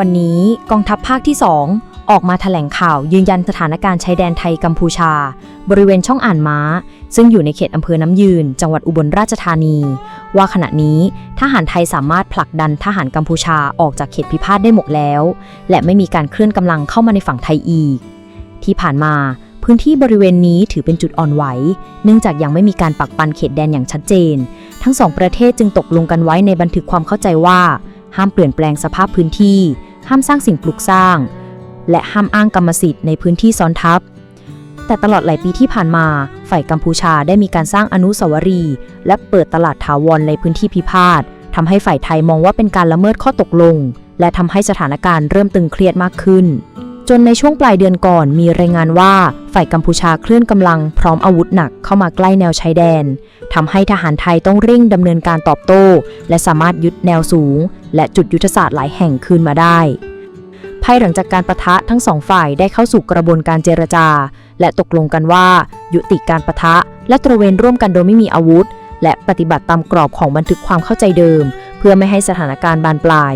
วันนี้กองทัพภาคที่ 2 ออกมาแถลงข่าวยืนยันสถานการณ์ชายแดนไทยกัมพูชา บริเวณช่องอ่านม้า ซึ่งอยู่ในเขตอำเภอน้ำยืน จังหวัดอุบลราชธานี ว่าขณะนี้ทหารไทยสามารถผลักดันทหารกัมพูชาออกจากเขตพิพาทได้หมดแล้ว และไม่มีการเคลื่อนกำลังเข้ามาในฝั่งไทยอีก ที่ผ่านมาพื้นที่บริเวณนี้ถือเป็นจุดอ่อนไหว เนื่องจากยังไม่มีการปักปันเขตแดนอย่างชัดเจน ทั้งสองประเทศจึงตกลงกันไว้ในบันทึกความเข้าใจว่า ห้ามเปลี่ยนแปลงสภาพพื้นที่ ห้ามสร้างสิ่งปลูกสร้าง และห้ามอ้างกรรมสิทธิ์ในพื้นที่ซ้อนทับ แต่ตลอดหลายปีที่ผ่านมา ฝ่ายกัมพูชาได้มีการสร้างอนุสาวรีย์และเปิดตลาดถาวรในพื้นที่พิพาททำให้ฝ่ายไทยมองว่าเป็นการละเมิดข้อตกลง และทำให้สถานการณ์เริ่มตึงเครียดมากขึ้น จนในช่วงปลายเดือนก่อนมีรายงานว่าฝ่ายกัมพูชาเคลื่อนกำลังพร้อมอาวุธหนักเข้ามาใกล้แนวชายแดนทำให้ทหารไทยต้องเร่งดำเนินการตอบโต้ และสามารถยึดแนวสูง และจุดยุทธศาสตร์หลายแห่งคืนมาได้ภายหลังจากการประทะทั้งสองฝ่ายได้เข้าสู่กระบวนการเจรจา และตกลงกันว่า ยุติการประทะ และตระเวนร่วมกันโดยไม่มีอาวุธ และปฏิบัติตามกรอบของบันทึกความเข้าใจเดิม เพื่อไม่ให้สถานการณ์บานปลาย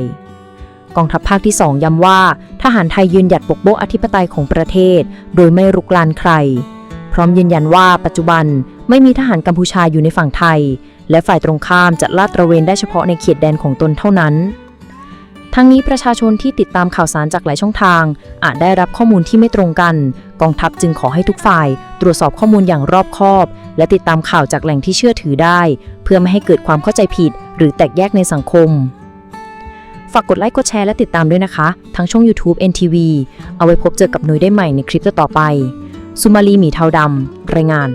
กองทัพภาคที่ 2 ย้ำว่า ทหารไทยยืนหยัดปกป้องอธิปไตยของประเทศ โดยไม่รุกรานใคร พร้อมยืนยันว่าปัจจุบันไม่มีทหารกัมพูชาอยู่ในฝั่งไทย และฝ่ายตรงข้ามจะลาดตระเวนได้เฉพาะในเขตแดนของตนเท่านั้น ทั้งนี้ประชาชนที่ติดตามข่าวสารจากหลายช่องทาง อาจได้รับข้อมูลที่ไม่ตรงกัน กองทัพจึงขอให้ทุกฝ่าย ตรวจสอบข้อมูลอย่างรอบคอบ และติดตามข่าวจากแหล่งที่เชื่อถือได้ เพื่อไม่ให้เกิดความเข้าใจผิด หรือแตกแยกในสังคม ฝากกดไลค์กดแชร์และติดตามด้วยนะคะ ทั้งช่อง YouTube NTV เอาไว้พบเจอกับหนุยได้ใหม่ในคลิปต่อไป สุมาลีหมีเทาดำรายงาน